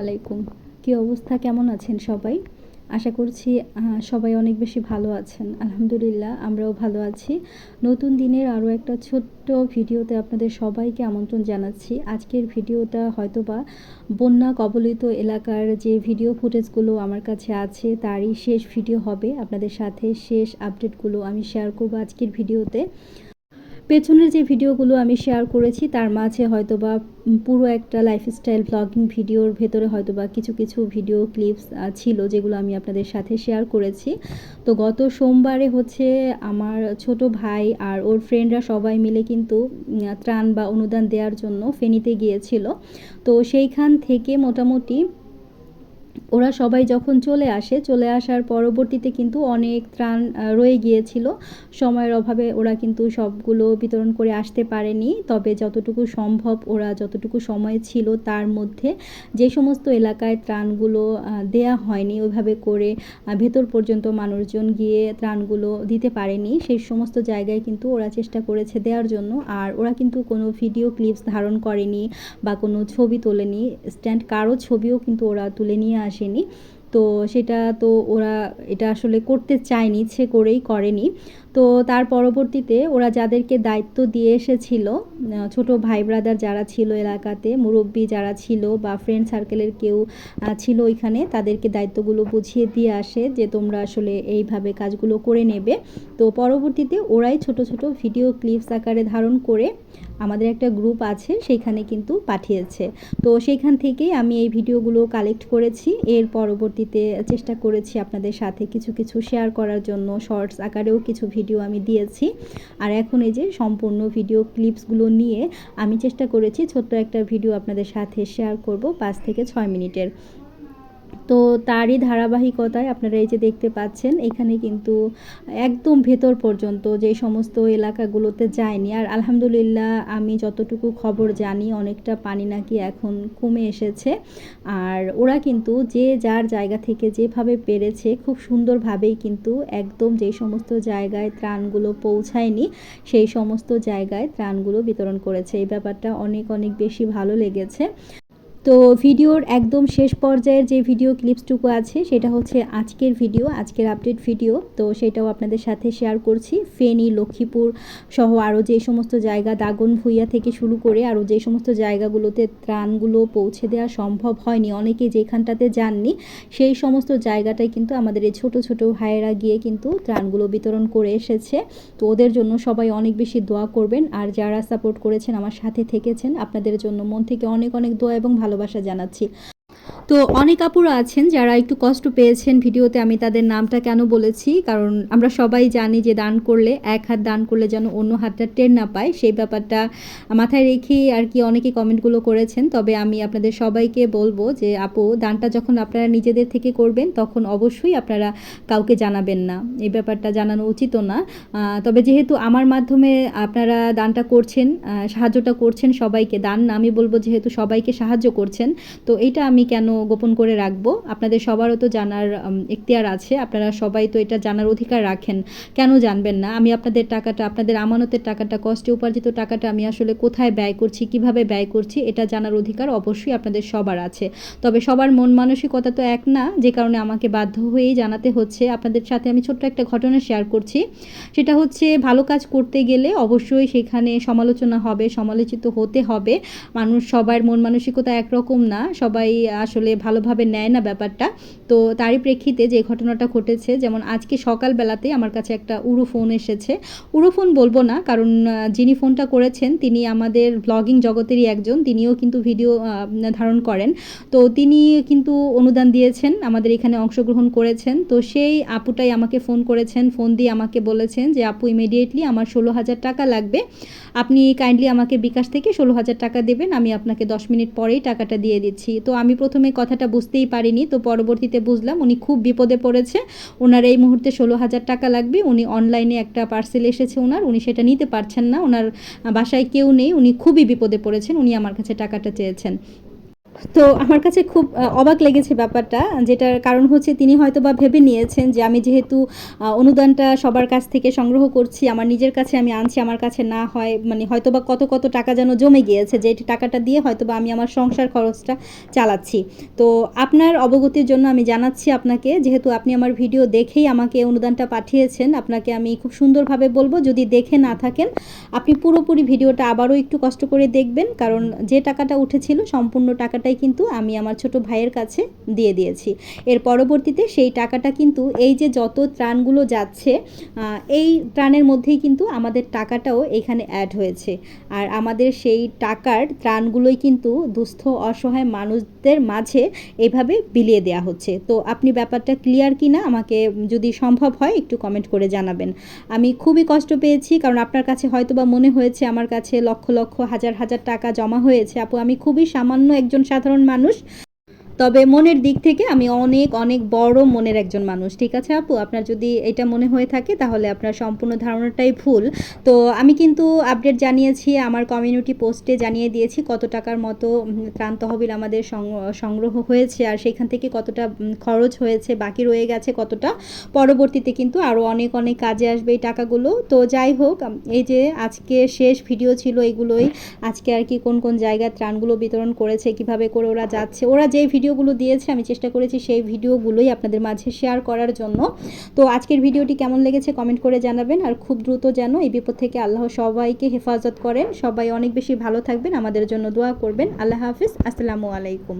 আলাইকুম। কি অবস্থা? কেমন আছেন সবাই? আশা করছি সবাই অনেক বেশি ভালো আছেন। আলহামদুলিল্লাহ, আমরাও ভালো আছি। নতুন দিনের আরও একটা ছোট্ট ভিডিওতে আপনাদের সবাইকে আমন্ত্রণ জানাচ্ছি। আজকের ভিডিওটা হয়তোবা বন্যা কবলিত এলাকার যে ভিডিও ফুটেজগুলো আমার কাছে আছে, তারই শেষ ভিডিও হবে। আপনাদের সাথে শেষ আপডেটগুলো আমি শেয়ার করব আজকের ভিডিওতে। পেছনের যে ভিডিওগুলো আমি শেয়ার করেছি, তার মাঝে হয়তোবা পুরো একটা লাইফস্টাইল ব্লগিং ভিডিওর ভেতরে হয়তোবা কিছু কিছু ভিডিও ক্লিপস ছিল যেগুলো আমি আপনাদের সাথে শেয়ার করেছি। তো গত সোমবারে হচ্ছে আমার ছোট ভাই আর ওর ফ্রেন্ডরা সবাই মিলে কিন্তু ত্রাণ বা অনুদান দেওয়ার জন্য ফেনীতে গিয়েছিল। তো সেইখান থেকে মোটামুটি ওরা সবাই যখন চলে আসে, চলে আসার পরবর্তীতে কিন্তু অনেক ত্রাণ রয়ে গিয়েছিল। সময়ের অভাবে ওরা কিন্তু সবগুলো বিতরণ করে আসতে পারেনি। তবে যতটুকু সম্ভব ওরা যতটুকু সময় ছিল তার মধ্যে যে সমস্ত এলাকায় ত্রাণগুলো দেয়া হয়নি, ওইভাবে করে ভেতর পর্যন্ত মানুষজন গিয়ে ত্রাণগুলো দিতে পারেনি। সেই সমস্ত জায়গায় কিন্তু ওরা চেষ্টা করেছে দেওয়ার জন্য। আর ওরা কিন্তু কোনো ভিডিও ক্লিপস ধারণ করেনি বা কোনো ছবি তোলেনি। স্ট্যান্ড কারও ছবিও কিন্তু ওরা তুলে নিয়ে আসেনি। তো সেটা তো ওরা এটা আসলে করতে চায়নি ইচ্ছে করেই করেনি। তো তার পরবর্তীতে ওরা যাদেরকে দায়িত্ব দিয়ে এসেছিল ছোট ভাই ব্রাদার যারা ছিল এলাকাতে, মুরব্বী যারা ছিল বা ফ্রেন্ড সার্কেলের কেউ ছিল ওইখানে, তাদেরকে দায়িত্বগুলো বুঝিয়ে দিয়ে আসে যে তোমরা আসলে এইভাবে কাজগুলো করে নেবে। তো পরবর্তীতে ওরাই ছোট ছোট ভিডিও ক্লিপস আকারে ধারণ করে আমাদের একটা গ্রুপ আছে, সেইখানে কিন্তু পাঠিয়েছে। তো সেইখান থেকেই আমি এই ভিডিওগুলো কালেক্ট করেছি। এর পরবর্তীতে চেষ্টা করেছি আপনাদের সাথে কিছু কিছু শেয়ার করার জন্য শর্টস আকারেও কিছু ভিডিও আমি দিয়েছি। আর এখন এই যে সম্পূর্ণ ভিডিও ক্লিপসগুলো নিয়ে আমি চেষ্টা করেছি ছোট্ট একটা ভিডিও আপনাদের সাথে শেয়ার করব পাঁচ থেকে ছয় মিনিটের। তো তারই ধারাবাহিকতায় আপনারা এই যে দেখতে পাচ্ছেন, এখানে কিন্তু একদম ভেতর পর্যন্ত যে সমস্ত এলাকাগুলোতে যায়নি। আর আলহামদুলিল্লাহ আমি যতটুকু খবর জানি, অনেকটা পানি নাকি এখন কমে এসেছে। আর ওরা কিন্তু যে যার জায়গা থেকে যেভাবে পেরেছে, খুব সুন্দরভাবেই কিন্তু একদম যে সমস্ত জায়গায় ত্রাণগুলো পৌঁছায়নি, সেই সমস্ত জায়গায় ত্রাণগুলো বিতরণ করেছে। এই ব্যাপারটা অনেক অনেক বেশি ভালো লেগেছে। তো ভিডিওর একদম শেষ পর্যায়ের যে ভিডিও ক্লিপসটুকু আছে, সেটা হচ্ছে আজকের ভিডিও আজকের আপডেট ভিডিও তো সেটাও আপনাদের সাথে শেয়ার করছি। ফেনী, লক্ষ্মীপুর সহ আরও যে সমস্ত জায়গা, দাগন ভুইয়া থেকে শুরু করে আরও যে সমস্ত জায়গাগুলোতে ত্রাণগুলো পৌঁছে দেওয়া সম্ভব হয়নি, অনেকে যেখানটাতে যাননি, সেই সমস্ত জায়গাটায় কিন্তু আমাদের এই ছোট ছোট ভাইয়েরা গিয়ে কিন্তু ত্রাণগুলো বিতরণ করে এসেছে। তো ওদের জন্য সবাই অনেক বেশি দোয়া করবেন। আর যারা সাপোর্ট করেছেন, আমার সাথে থেকেছেন, আপনাদের জন্য মন থেকে অনেক অনেক দোয়া এবং ভালোবাসা জানাচ্ছি। তো অনেক আপুরা আছেন যারা একটু কষ্ট পেয়েছেন ভিডিওতে, আমি তাদের নামটা কেন বলেছি? কারণ আমরা সবাই জানি যে দান করলে, এক হাত দান করলে যেন অন্য হাতটা টের না পায়। সেই ব্যাপারটা মাথায় রেখেই আর কি অনেকে কমেন্টগুলো করেছেন। তবে আমি আপনাদের সবাইকে বলব যে, আপু, দানটা যখন আপনারা নিজেদের থেকে করবেন, তখন অবশ্যই আপনারা কাউকে জানাবেন না। এই ব্যাপারটা জানানো উচিত না। তবে যেহেতু আমার মাধ্যমে আপনারা দানটা করছেন সাহায্যটা করছেন সবাইকে, দান না, আমি বলব যেহেতু সবাইকে সাহায্য করছেন, তো এটা আমি কেন গোপন করে রাখব। আপনাদের সবারও তো জানার এখতিয়ার আছে। আপনারা সবাই তো এটা জানার অধিকার রাখেন। কেন জানবেন না? আমি আপনাদের টাকাটা, আপনাদের আমানতের টাকাটা, কষ্টে উপার্জিত টাকাটা আমি আসলে কোথায় ব্যয় করছি, কীভাবে ব্যয় করছি, এটা জানার অধিকার অবশ্যই আপনাদের সবার আছে। তবে সবার মন মানসিকতা তো এক না, যে কারণে আমাকে বাধ্য হয়েই জানাতে হচ্ছে। আপনাদের সাথে আমি ছোট্ট একটা ঘটনা শেয়ার করছি। সেটা হচ্ছে, ভালো কাজ করতে গেলে অবশ্যই সেখানে সমালোচনা হবে, সমালোচিত হতে হবে। মানুষ, সবার মন মানসিকতা একরকম না। সবাই আসলে ভালোভাবে নেয় না ব্যাপারটা। তো তারই প্রেক্ষিতে যে ঘটনাটা ঘটেছে, যেমন আজকে সকালবেলাতে আমার কাছে একটা উড়ো ফোন এসেছে। উড়ো ফোন বলব না, কারণ যিনি ফোনটা করেছেন তিনি আমাদের ব্লগিং জগতেরই একজন, তিনিও কিন্তু ভিডিও ধারণ করেন। তো তিনি কিন্তু অনুদান দিয়েছেন, আমাদের এখানে অংশগ্রহণ করেছেন। তো সেই আপুটাই আমাকে ফোন করেছেন, ফোন দিয়ে আমাকে বলেছেন যে, আপু ইমিডিয়েটলি আমার ষোলো হাজার টাকা লাগবে। আপনি কাইন্ডলি আমাকে বিকাশ থেকে ষোলো হাজার টাকা দেবেন, আমি আপনাকে দশ মিনিট পরেই টাকাটা দিয়ে দিচ্ছি। তো আমি প্রথমে কথাটা বুঝতেই পারিনি, তো পরবর্তীতে বুঝলাম উনি খুব বিপদে পড়েছে। ওনার এই মুহূর্তে ষোলো হাজার টাকা লাগবে, উনি অনলাইনে একটা পার্সেল এসেছে ওনার উনি সেটা নিতে পারছেন না ওনার বাসায় কেউ নেই, উনি খুবই বিপদে পড়েছেন, উনি আমার কাছে টাকাটা চেয়েছেন। তো আমার কাছে খুব অবাক লেগেছে ব্যাপারটা, যেটার কারণ হচ্ছে তিনি হয়তো বা ভেবে নিয়েছেন যে আমি যেহেতু অনুদানটা সবার কাছ থেকে সংগ্রহ করছি, আমার নিজের কাছে আমি আনছি, আমার কাছে না হয় মানে হয়তো বা কত কত টাকা যেন জমে গিয়েছে, যে টাকাটা দিয়ে হয়তো বা আমি আমার সংসার খরচটা চালাচ্ছি। তো আপনার অবগতির জন্য আমি জানাচ্ছি আপনাকে, যেহেতু আপনি আমার ভিডিও দেখেই আমাকে অনুদানটা পাঠিয়েছেন, আপনাকে আমি খুব সুন্দরভাবে বলব, যদি দেখে না থাকেন, আপনি পুরোপুরি ভিডিওটা আবারও একটু কষ্ট করে দেখবেন, কারণ যে টাকাটা উঠেছিল, সম্পূর্ণ টাকাটাই কিন্তু আমি আমার ছোট ভাইয়ের কাছে দিয়ে দিয়েছি। এর পরবর্তীতে সেই টাকাটা কিন্তু এই যে যত ত্রাণগুলো যাচ্ছে এই ত্রাণের মধ্যেই কিন্তু আমাদের টাকাটাও এখানে অ্যাড হয়েছে। আর আমাদের সেই টাকার ত্রাণগুলোই কিন্তু দুস্থ, অসহায় মানুষদের মাঝে এইভাবে বিলিয়ে দেওয়া হচ্ছে। তো আপনি ব্যাপারটা ক্লিয়ার কি না আমাকে যদি সম্ভব হয়, একটু কমেন্ট করে জানাবেন। আমি খুবই কষ্ট পেয়েছি, কারণ আপনার কাছে হয়তো বা মনে হয়েছে, আমার কাছে লক্ষ লক্ষ, হাজার হাজার টাকা জমা হয়েছে। আপু, আমি খুবই সামান্য একজন সাধারণ মানুষ। তবে মনের দিক থেকে আমি অনেক অনেক বড় মনের একজন মানুষ, ঠিক আছে আপু? আপনার যদি এটা মনে হয়ে থাকে, তাহলে আপনার সম্পূর্ণ ধারণাটাই ভুল। তো আমি কিন্তু আপডেট জানিয়েছি, আমার কমিউনিটি পোস্টে জানিয়ে দিয়েছি কত টাকার মতো ত্রাণ তহবিল আমাদের সংগ্রহ হয়েছে আর সেখান থেকে কতটা খরচ হয়েছে, বাকি রয়ে গেছে কতটা। পরবর্তীতে কিন্তু আরও অনেক অনেক কাজে আসবে এই টাকাগুলো। তো যাই হোক, এই যে আজকে শেষ ভিডিও ছিল এগুলোই। আজকে আর কি কোন কোন জায়গায় ত্রাণগুলো বিতরণ করেছে, কীভাবে করে ওরা যাচ্ছে, ওরা যে ভিডিওগুলো দিয়েছে, আমি চেষ্টা করেছি সেই ভিডিওগুলোই আপনাদের মাঝে শেয়ার করার জন্য। তো আজকের ভিডিওটি কেমন লেগেছে কমেন্ট করে জানাবেন, আর খুব দ্রুত যেন এই বিপদ থেকে আল্লাহ সবাইকে হেফাজত করেন। সবাই অনেক বেশি ভালো থাকবেন, আমাদের জন্য দোয়া করবেন। আল্লাহ হাফিজ, আসসালামু আলাইকুম।